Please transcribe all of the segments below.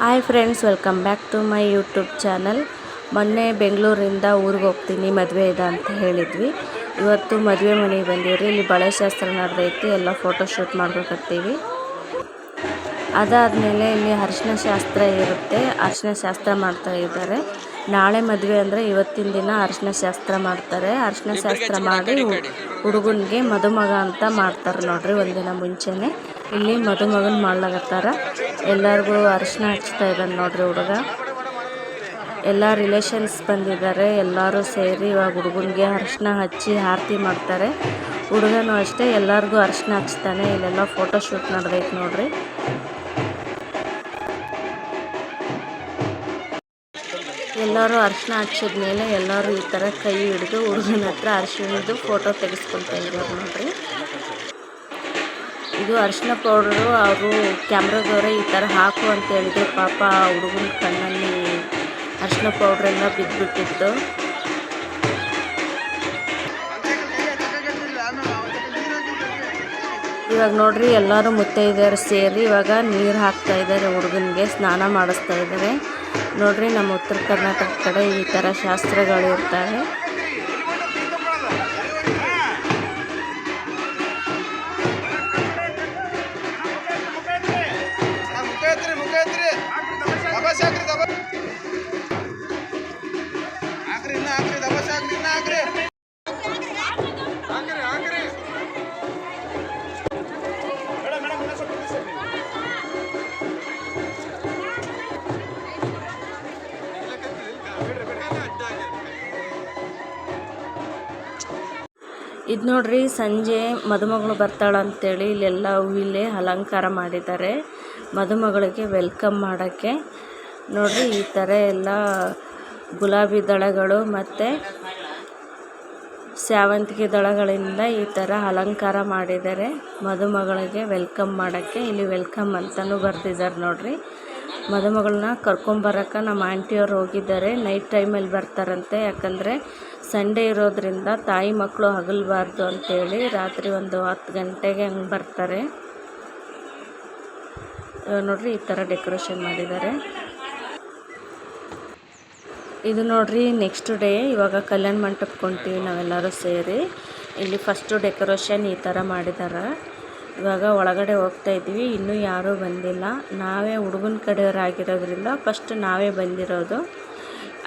Hi friends welcome back to my YouTube channel ಮೊನ್ನೆ ಬೆಂಗಳೂರಿಂದ ಊರಿಗೆ ಹೋಗ್ತೀನಿ ಮದುವೆ ಇದೆ ಅಂತ ಹೇಳಿದ್ವಿ. ಇವತ್ತು ಮದುವೆ ಮನೆಗೆ ಬಂದೀವ್ರಿ ಇಲ್ಲಿ ಬಳೆ ಶಾಸ್ತ್ರ ನಡೆದೈತಿ ಎಲ್ಲ ಫೋಟೋ ಶೂಟ್ ಮಾಡ್ಬೇಕತ್ತೀವಿ ಅದಾದಮೇಲೆ ಇಲ್ಲಿ ಅರಿಶಿನ ಶಾಸ್ತ್ರ ಇರುತ್ತೆ ಅರಿಶಿನ ಶಾಸ್ತ್ರ ಮಾಡ್ತಾ ಇದ್ದಾರೆ. ನಾಳೆ ಮದುವೆ ಅಂದರೆ ಇವತ್ತಿನ ದಿನ ಅರಿಶಿನ ಶಾಸ್ತ್ರ ಮಾಡ್ತಾರೆ ಅರಿಶಿನ ಶಾಸ್ತ್ರ ಮಾಡಿ ಹುಡುಗನಿಗೆ ಮದುಮಗ ಅಂತ ಮಾಡ್ತಾರೆ ನೋಡಿರಿ ಒಂದಿನ ಮುಂಚೆನೆ. ಇಲ್ಲಿ ಮದುಮಗನ್ ಮಾಡ್ಲಾಗತ್ತಾರ ಎಲ್ಲರಿಗೂ ಅರಿಶಿನ ಹಚ್ತಾ ಇದ್ದಾನೆ ನೋಡ್ರಿ ಹುಡುಗ. ಎಲ್ಲ ರಿಲೇಷನ್ಸ್ ಬಂದಿದ್ದಾರೆ. ಎಲ್ಲರೂ ಸೇರಿ ಇವಾಗ ಹುಡುಗನಿಗೆ ಅರಿಶಿನ ಹಚ್ಚಿ ಆರತಿ ಮಾಡ್ತಾರೆ. ಹುಡುಗನೂ ಅಷ್ಟೇ, ಎಲ್ಲರಿಗೂ ಅರಿಶಿನ ಹಚ್ತಾನೆ. ಇಲ್ಲೆಲ್ಲ ಫೋಟೋ ಶೂಟ್ ನಡೆದೈತೆ ನೋಡ್ರಿ. ಎಲ್ಲರೂ ಅರಿಶಿನ ಹಚ್ಚಿದ್ಮೇಲೆ ಎಲ್ಲರೂ ಈ ಥರ ಕೈ ಹಿಡಿದು ಹುಡುಗನ ಹತ್ರ ಅರಿಶಿಣದ್ದು ಫೋಟೋ ತೆಗೆಸ್ಕೊಳ್ತಾ ಇದ್ದಾರೆ ನೋಡ್ರಿ. ಇದು ಅರಿಶಿನ ಪೌಡ್ರು ಅವರು ಕ್ಯಾಮ್ರಾದವರೇ ಈ ಥರ ಹಾಕು ಅಂತ ಹೇಳಿದ್ರು. ಪಾಪ ಹುಡುಗನ ಕಣ್ಣಲ್ಲಿ ಅರಿಶಿನ ಪೌಡ್ರೆಲ್ಲ ಬಿದ್ದುಬಿಟ್ಟಿತ್ತು ಇವಾಗ ನೋಡ್ರಿ, ಎಲ್ಲರೂ ಮುತ್ತೈದೆಯರು ಸೇರಿ ಇವಾಗ ನೀರು ಹಾಕ್ತಾ ಇದ್ದಾರೆ ಹುಡುಗನಿಗೆ, ಸ್ನಾನ ಮಾಡಿಸ್ತಾ ಇದ್ದಾರೆ. ನೋಡ್ರಿ, ನಮ್ಮ ಉತ್ತರ ಕರ್ನಾಟಕ ಕಡೆ ಈ ಥರ ಶಾಸ್ತ್ರಗಳು ಇರ್ತವೆ. ಇದು ನೋಡ್ರಿ ಸಂಜೆ ಮದುಮಗಳು ಬರ್ತಾಳೆ ಬರ್ತಾಳಂತೇಳಿ ಇಲ್ಲೆಲ್ಲ ಹೂವಿಲ್ಲೇ ಅಲಂಕಾರ ಮಾಡಿದ್ದಾರೆ. ಮದುಮಗಳಿಗೆ ವೆಲ್ಕಮ್ ಮಾಡೋಕ್ಕೆ. ನೋಡ್ರಿ ಈ ಥರ ಎಲ್ಲ ಗುಲಾಬಿ ದಳಗಳು ಮತ್ತು ಸೇವಂತಿಗೆ ದಳಗಳಿಂದ ಈ ಥರ ಅಲಂಕಾರ ಮಾಡಿದ್ದಾರೆ. ಮದುಮಗಳಿಗೆ ವೆಲ್ಕಮ್ ಮಾಡೋಕ್ಕೆ. ಇಲ್ಲಿ ವೆಲ್ಕಮ್ ಅಂತಲೂ ಬರ್ದಿದ್ದಾರೆ ನೋಡ್ರಿ. ಮದುಮಗಳನ್ನ ಕರ್ಕೊಂಬರಕ್ಕೆ ನಮ್ಮ ಆಂಟಿಯವ್ರು ಹೋಗಿದ್ದಾರೆ. ನೈಟ್ ಟೈಮಲ್ಲಿ ಬರ್ತಾರಂತೆ. ಯಾಕಂದರೆ ಸಂಡೇ ಇರೋದ್ರಿಂದ ತಾಯಿ ಮಕ್ಕಳು ಹಗಲ್ಬಾರ್ದು ಅಂತೇಳಿ ರಾತ್ರಿ ಒಂದು ಹತ್ತು ಗಂಟೆಗೆ ಹಂಗೆ ಬರ್ತಾರೆ. ನೋಡಿರಿ ಈ ಥರ ಡೆಕೋರೇಷನ್ ಮಾಡಿದ್ದಾರೆ. ಇದು ನೋಡ್ರಿ ನೆಕ್ಸ್ಟ್ ಡೇ, ಇವಾಗ ಕಲ್ಯಾಣ ಮಂಟಪಕ್ಕೆ ಹೊಂಟೀವಿ ನಾವೆಲ್ಲರೂ ಸೇರಿ. ಇಲ್ಲಿ ಫಸ್ಟು ಡೆಕೋರೇಷನ್ ಈ ಥರ ಮಾಡಿದ್ದಾರೆ ಇವಾಗ ಒಳಗಡೆ ಹೋಗ್ತಾ ಇದ್ದೀವಿ. ಇನ್ನೂ ಯಾರೂ ಬಂದಿಲ್ಲ. ನಾವೇ ಹುಡುಗನ ಕಡೆಯವರಾಗಿರೋದ್ರಿಂದ ಫಸ್ಟ್ ನಾವೇ ಬಂದಿರೋದು.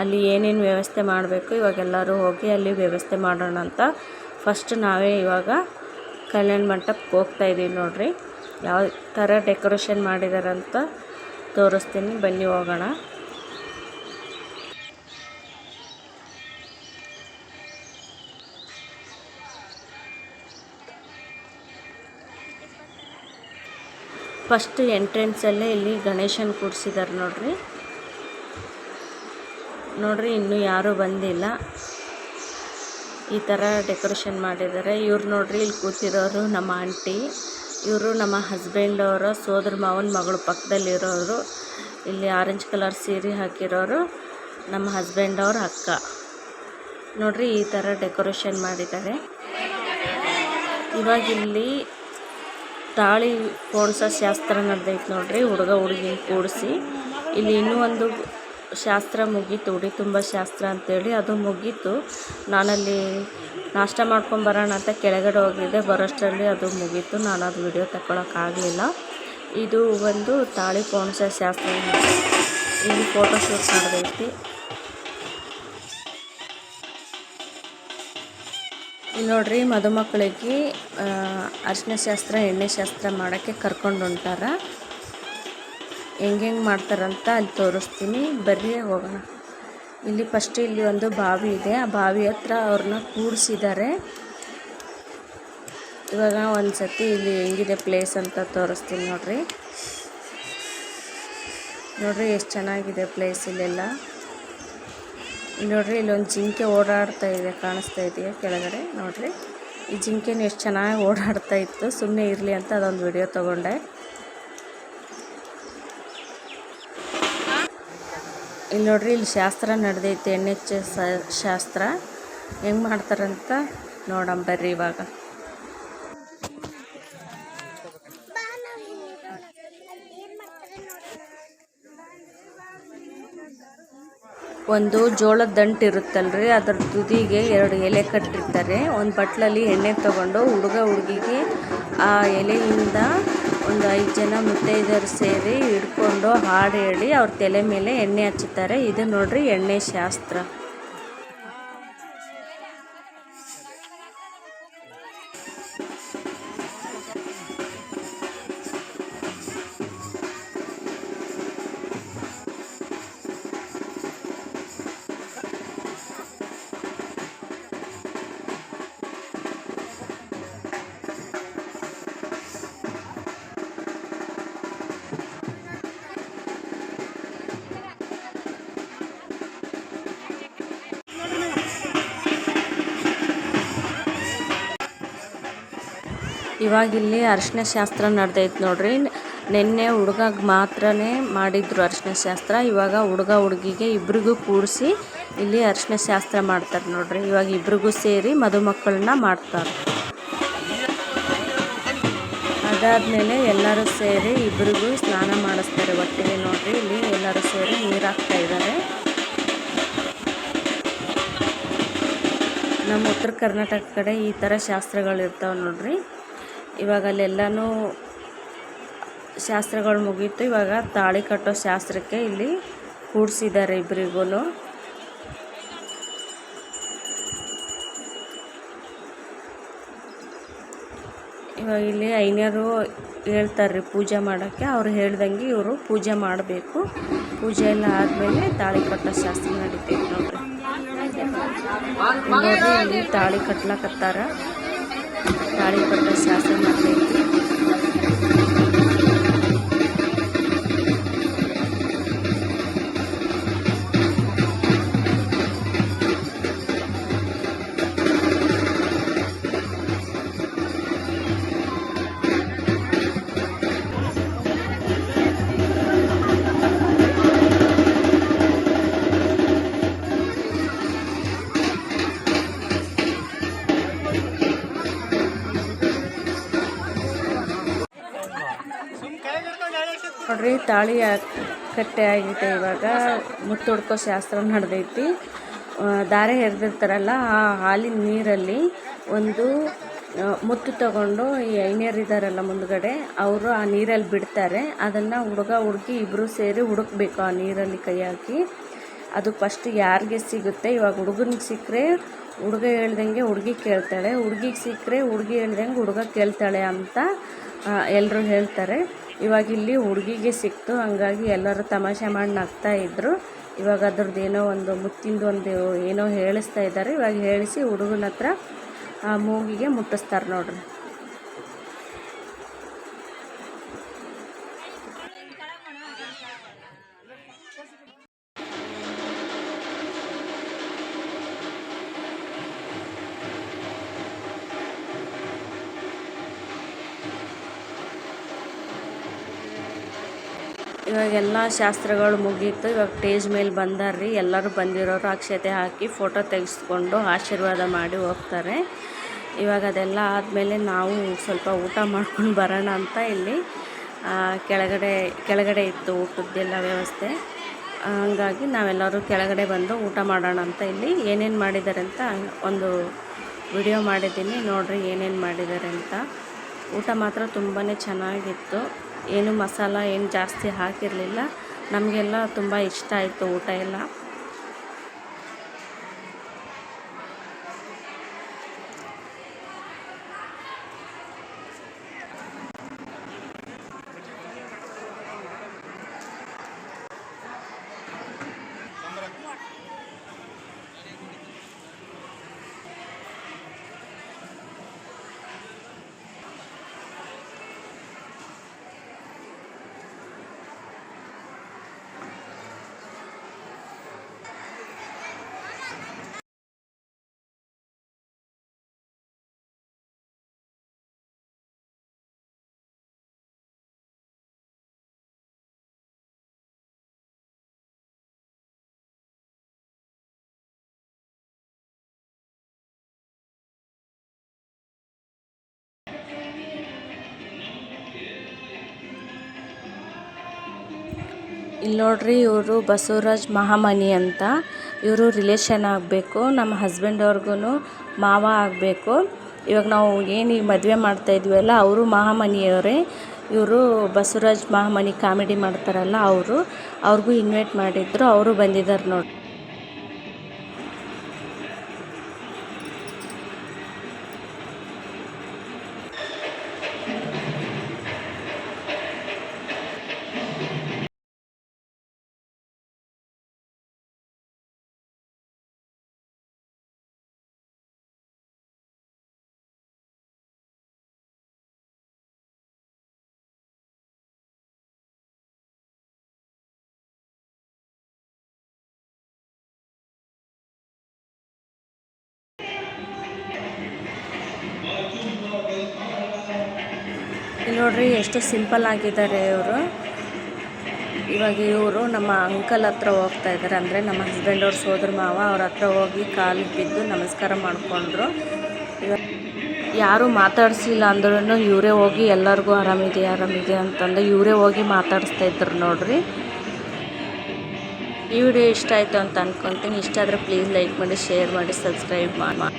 ಅಲ್ಲಿ ಏನೇನು ವ್ಯವಸ್ಥೆ ಮಾಡಬೇಕು, ಇವಾಗ ಎಲ್ಲರೂ ಹೋಗಿ ಅಲ್ಲಿ ವ್ಯವಸ್ಥೆ ಮಾಡೋಣ ಅಂತ ಫಸ್ಟ್ ನಾವೇ ಇವಾಗ ಕಲ್ಯಾಣ ಮಂಟಪಕ್ಕೆ ಹೋಗ್ತಾ ಇದ್ದೀವಿ ನೋಡಿರಿ. ಯಾವ ಥರ ಡೆಕೋರೇಷನ್ ಮಾಡಿದಾರಂತ ತೋರಿಸ್ತೀನಿ. ಬನ್ನಿ ಹೋಗೋಣ. ಫಸ್ಟ್ ಎಂಟ್ರೆನ್ಸಲ್ಲೇ ಇಲ್ಲಿ ಗಣೇಶನ ಕೂರಿಸಿದ್ದಾರೆ ನೋಡ್ರಿ. ನೋಡ್ರಿ, ಇನ್ನೂ ಯಾರೂ ಬಂದಿಲ್ಲ. ಈ ಥರ ಡೆಕೋರೇಷನ್ ಮಾಡಿದ್ದಾರೆ ಇವ್ರು ನೋಡ್ರಿ, ಇಲ್ಲಿ ಕೂತಿರೋರು ನಮ್ಮ ಆಂಟಿ. ಇವರು ನಮ್ಮ ಹಸ್ಬೆಂಡ್ ಅವರ, ಸೋದರ ಮಾವನ ಮಗಳು ಪಕ್ಕದಲ್ಲಿರೋರು ಇಲ್ಲಿ ಆರೆಂಜ್ ಕಲರ್ ಸೀರೆ ಹಾಕಿರೋರು ನಮ್ಮ ಹಸ್ಬೆಂಡ್ ಅವ್ರ ಅಕ್ಕ. ನೋಡ್ರಿ, ಈ ಥರ ಡೆಕೋರೇಷನ್ ಮಾಡಿದ್ದಾರೆ ಇವಾಗ ಇಲ್ಲಿ ತಾಳಿ ಪೋಣಿಸೋ ಶಾಸ್ತ್ರ ನಡೆದೈತೆ ನೋಡ್ರಿ, ಹುಡುಗ ಹುಡುಗಿನ ಕೂಡಿಸಿ. ಇಲ್ಲಿ ಇನ್ನೂ ಒಂದು ಶಾಸ್ತ್ರ ಮುಗೀತು ಉಡಿ ತುಂಬ ಶಾಸ್ತ್ರ ಅಂತೇಳಿ ಅದು ಮುಗೀತು. ನಾನಲ್ಲಿ ನಾಷ್ಟ ಮಾಡ್ಕೊಂಬರೋಣ ಅಂತ ಕೆಳಗಡೆ ಹೋಗಿದ್ದೆ, ಬರೋಷ್ಟರಲ್ಲಿ ಅದು ಮುಗೀತು. ನಾನು ಅದು ವಿಡಿಯೋ ತಗೊಳಕ್ಕಾಗಲಿಲ್ಲ ಇದು ಒಂದು ತಾಳಿ ಪೋಣಿಸೋ ಶಾಸ್ತ್ರ. ಇಲ್ಲಿ ಫೋಟೋಶೂಟ್ ನಡೆದೈತಿ. ನೋಡ್ರಿ ಮದುಮಕ್ಕಳಿಗೆ ಅರಿಶಿನ ಶಾಸ್ತ್ರ, ಎಣ್ಣೆ ಶಾಸ್ತ್ರ ಮಾಡೋಕ್ಕೆ ಕರ್ಕೊಂಡು ಹೊಂಟಾರ. ಹೆಂಗೆ ಮಾಡ್ತಾರಂತ ಅಲ್ಲಿ ತೋರಿಸ್ತೀನಿ. ಬರ್ರಿ, ಹೋಗೋಣ. ಇಲ್ಲಿ ಫಸ್ಟ್ ಇಲ್ಲಿ ಒಂದು ಬಾವಿ ಇದೆ. ಆ ಬಾವಿ ಹತ್ರ ಅವ್ರನ್ನ ಕೂಡಿಸಿದ್ದಾರೆ ಇವಾಗ ಒಂದು ಸತಿ ಇಲ್ಲಿ ಹೆಂಗಿದೆ ಪ್ಲೇಸ್ ಅಂತ ತೋರಿಸ್ತೀನಿ ನೋಡ್ರಿ. ನೋಡ್ರಿ, ಎಷ್ಟು ಚೆನ್ನಾಗಿದೆ ಪ್ಲೇಸ್ ಇಲ್ಲೆಲ್ಲ. ಇಲ್ಲಿ ನೋಡ್ರಿ, ಇಲ್ಲೊಂದು ಜಿಂಕೆ ಓಡಾಡ್ತಾ ಇದೆ, ಕಾಣಿಸ್ತಾ ಇದೆಯಾ ಕೆಳಗಡೆ, ನೋಡ್ರಿ. ಈ ಜಿಂಕೆನೂ ಎಷ್ಟು ಚೆನ್ನಾಗಿ ಓಡಾಡ್ತಾ ಇತ್ತು. ಸುಮ್ಮನೆ ಇರಲಿ ಅಂತ ಅದೊಂದು ವಿಡಿಯೋ ತೊಗೊಂಡೆ. ಇಲ್ಲಿ ನೋಡ್ರಿ, ಇಲ್ಲಿ ಶಾಸ್ತ್ರ ನಡೆದೈತೆ, ಎನ್ ಎಚ್ ಶಾಸ್ತ್ರ. ಹೆಂಗೆ ಮಾಡ್ತಾರಂತ ನೋಡಮ್ ಬರ್ರಿ ಇವಾಗ. ಒಂದು ಜೋಳದ ದಂಟು ಇರುತ್ತಲ್ರಿ, ಅದರ ತುದಿಗೆ ಎರಡು ಎಲೆ ಕಟ್ಟಿರ್ತಾರೆ. ಒಂದು ಬಟ್ಲಲ್ಲಿ ಎಣ್ಣೆ ತಗೊಂಡು ಹುಡುಗ ಹುಡುಗಿಗೆ ಆ ಎಲೆಯಿಂದ ಒಂದು ಐದು ಜನ ಮುತ್ತೈದೆಯರು ಸೇರಿ ಹಿಡ್ಕೊಂಡು ಹಾಡು ಹೇಳಿ ಅವ್ರ ತಲೆ ಮೇಲೆ ಎಣ್ಣೆ ಹಚ್ಚುತ್ತಾರೆ. ಇದು ನೋಡ್ರಿ ಎಣ್ಣೆ ಶಾಸ್ತ್ರ. ಇವಾಗ ಇಲ್ಲಿ ಅರಿಶಿನ ಶಾಸ್ತ್ರ ನಡೆದೈತೆ ನೋಡ್ರಿ. ನಿನ್ನೆ ಹುಡುಗಗೆ ಮಾತ್ರನೇ ಮಾಡಿದ್ರು ಅರಿಶಿನ ಶಾಸ್ತ್ರ. ಇವಾಗ ಹುಡುಗ ಹುಡುಗಿಗೆ ಇಬ್ರಿಗೂ ಕೂಡಿಸಿ ಇಲ್ಲಿ ಅರಿಶಿನ ಶಾಸ್ತ್ರ ಮಾಡ್ತಾರೆ ನೋಡ್ರಿ. ಇವಾಗ ಇಬ್ರಿಗೂ ಸೇರಿ ಮದುಮಕ್ಕಳನ್ನ ಮಾಡ್ತಾರೆ. ಅದಾದಮೇಲೆ ಎಲ್ಲರೂ ಸೇರಿ ಇಬ್ರಿಗೂ ಸ್ನಾನ ಮಾಡಿಸ್ತಾರೆ ಒಟ್ಟಿಗೆ ನೋಡ್ರಿ. ಇಲ್ಲಿ ಎಲ್ಲರೂ ಸೇರಿ ನೀರು ಹಾಕ್ತಾ ಇದ್ದಾರೆ. ನಮ್ಮ ಉತ್ತರ ಕರ್ನಾಟಕ ಕಡೆ ಈ ಥರ ಶಾಸ್ತ್ರಗಳು ಇರ್ತಾವೆ ನೋಡ್ರಿ. ಇವಾಗ ಅಲ್ಲೆಲ್ಲನೂ ಶಾಸ್ತ್ರಗಳು ಮುಗೀತು. ಇವಾಗ ತಾಳಿ ಕಟ್ಟೋ ಶಾಸ್ತ್ರಕ್ಕೆ ಇಲ್ಲಿ ಕೂಡಿಸಿದ್ದಾರೆ ಇಬ್ಬರಿಗೂ ಇವಾಗ ಇಲ್ಲಿ ಐನ್ಯರು ಹೇಳ್ತಾರ್ರಿ ಪೂಜೆ ಮಾಡೋಕ್ಕೆ. ಅವ್ರು ಹೇಳ್ದಂಗೆ ಇವರು ಪೂಜೆ ಮಾಡಬೇಕು. ಪೂಜೆ ಎಲ್ಲ ಆದಮೇಲೆ ತಾಳಿ ಕಟ್ಟೋ ಶಾಸ್ತ್ರ ನಡೀತೈತೆ ನೋಡ್ರಿ, ಇಲ್ಲಿ ತಾಳಿ ಕಟ್ಲಕತ್ತಾರ. ತಾಳಿ ಕಟ್ಟೋ ನೋಡ್ರಿ ತಾಳಿ ಕಟ್ಟೆ ಆಗಿದೆ ಇವಾಗ. ಮುತ್ತು ಹೊಡ್ಕೋ ಶಾಸ್ತ್ರ ನಡೆದೈತಿ. ದಾರೆ ಎರೆದಿರ್ತಾರಲ್ಲ, ಆ ಹಾಲಿನ ನೀರಲ್ಲಿ ಒಂದು ಮುತ್ತು ತಗೊಂಡು ಈ ಇದ್ದಾರಲ್ಲ ಮುಂದ್ಗಡೆ, ಅವರು ಆ ನೀರಲ್ಲಿ ಬಿಡ್ತಾರೆ. ಅದನ್ನು ಹುಡುಗ ಹುಡುಗಿ ಇಬ್ಬರು ಸೇರಿ ಹುಡುಕ್ಬೇಕು ಆ ನೀರಲ್ಲಿ ಕೈ ಹಾಕಿ. ಅದು ಫಸ್ಟ್ ಯಾರಿಗೆ ಸಿಗುತ್ತೆ? ಇವಾಗ ಹುಡುಗನಿಗೆ ಸಿಕ್ಕರೆ ಹುಡುಗ ಹೇಳ್ದಂಗೆ ಹುಡುಗಿ ಕೇಳ್ತಾಳೆ. ಹುಡುಗಿಗೆ ಸಿಕ್ಕರೆ ಹುಡುಗಿ ಹೇಳ್ದಂಗೆ ಹುಡುಗ ಕೇಳ್ತಾಳೆ ಅಂತ ಎಲ್ಲರೂ ಹೇಳ್ತಾರೆ. ಇವಾಗ ಇಲ್ಲಿ ಹುಡುಗಿಗೆ ಸಿಕ್ತು, ಹಂಗಾಗಿ ಎಲ್ಲರೂ ತಮಾಷೆ ಮಾಡಿ ನಗ್ತಾ ಇದ್ದರು ಇವಾಗ ಅದ್ರದ್ದು ಏನೋ ಒಂದು ಮುತ್ತಿಂದು ಒಂದು ಏನೋ ಹೇಳಿಸ್ತಾ ಇದ್ದಾರೆ. ಇವಾಗ ಹೇಳಿಸಿ ಹುಡುಗನ ಹತ್ರ ಆ ಮೂಗಿಗೆ ಮುಟ್ಟಿಸ್ತಾರೆ ನೋಡ್ರಿ. ಇವಾಗೆಲ್ಲ ಶಾಸ್ತ್ರಗಳು ಮುಗೀತು. ಇವಾಗ ಸ್ಟೇಜ್ ಮೇಲೆ ಬಂದಾರ್ರಿ. ಎಲ್ಲರೂ ಬಂದಿರೋರು ಅಕ್ಷತೆ ಹಾಕಿ ಫೋಟೋ ತೆಗೆಸ್ಕೊಂಡು ಆಶೀರ್ವಾದ ಮಾಡಿ ಹೋಗ್ತಾರೆ. ಇವಾಗ ಅದೆಲ್ಲ ಆದಮೇಲೆ ನಾವು ಸ್ವಲ್ಪ ಊಟ ಮಾಡ್ಕೊಂಡು ಬರೋಣ ಅಂತ ಇಲ್ಲಿ ಕೆಳಗಡೆ ಕೆಳಗಡೆ ಇತ್ತು ಊಟದ್ದೆಲ್ಲ ವ್ಯವಸ್ಥೆ. ಹಂಗಾಗಿ ನಾವೆಲ್ಲರೂ ಕೆಳಗಡೆ ಬಂದು ಊಟ ಮಾಡೋಣ ಅಂತ ಇಲ್ಲಿ ಏನೇನು ಮಾಡಿದ್ದಾರೆ ಅಂತ ಒಂದು ವಿಡಿಯೋ ಮಾಡಿದ್ದೀನಿ. ನೋಡಿರಿ ಏನೇನು ಮಾಡಿದ್ದಾರೆ ಅಂತ. ಊಟ ಮಾತ್ರ ತುಂಬಾ ಚೆನ್ನಾಗಿತ್ತು. ಏನು ಮಸಾಲ ಏನು ಜಾಸ್ತಿ ಹಾಕಿರಲಿಲ್ಲ. ನಮಗೆಲ್ಲ ತುಂಬ ಇಷ್ಟ ಆಯಿತು ಊಟ ಎಲ್ಲ. ಇಲ್ಲಿ ನೋಡ್ರಿ ಇವರು ಬಸವರಾಜ್ ಮಹಾಮನಿ ಅಂತ. ಇವರು ರಿಲೇಷನ್ ಆಗಬೇಕು. ನಮ್ಮ ಹಸ್ಬೆಂಡ್ ಅವ್ರಿಗೂ ಮಾವ ಆಗಬೇಕು. ಇವಾಗ ನಾವು ಏನು ಈ ಮದುವೆ ಮಾಡ್ತಾ ಅವರು ಮಹಾಮನಿಯವರೇ. ಇವರು ಬಸವರಾಜ್ ಮಹಾಮನಿ ಕಾಮಿಡಿ ಮಾಡ್ತಾರಲ್ಲ ಅವರು. ಅವ್ರಿಗೂ ಇನ್ವೈಟ್ ಮಾಡಿದ್ರು. ಅವರು ಬಂದಿದ್ದಾರೆ ನೋಡಿ ನೋಡ್ರಿ, ಎಷ್ಟು ಸಿಂಪಲ್ ಆಗಿದ್ದಾರೆ ಇವರು. ಇವಾಗ ಇವರು ನಮ್ಮ ಅಂಕಲ್ ಹತ್ರ ಹೋಗ್ತಾ ಇದ್ದಾರೆ ಅಂದರೆ ನಮ್ಮ ಹಸ್ಬೆಂಡ್ ಅವ್ರ ಸೋದರ ಮಾವ ಅವ್ರ ಹತ್ರ ಹೋಗಿ ಕಾಲು ಬಿದ್ದು ನಮಸ್ಕಾರ ಮಾಡಿಕೊಂಡ್ರು. ಇವಾಗ ಯಾರು ಮಾತಾಡಿಸಿಲ್ಲ ಅಂದ್ರೂ ಇವರೇ ಹೋಗಿ ಎಲ್ಲರಿಗೂ ಆರಾಮಿದೆ ಆರಾಮಿದೆ ಅಂತಂದು ಇವರೇ ಹೋಗಿ ಮಾತಾಡಿಸ್ತಾ ಇದ್ರು ನೋಡ್ರಿ. ಈ ವಿಡಿಯೋ ಇಷ್ಟ ಆಯಿತು ಅಂತ ಅಂದ್ಕೊತೀನಿ ಇಷ್ಟ ಆದರೆ ಪ್ಲೀಸ್ ಲೈಕ್ ಮಾಡಿ ಶೇರ್ ಮಾಡಿ ಸಬ್ಸ್ಕ್ರೈಬ್ ಮಾಡಿ.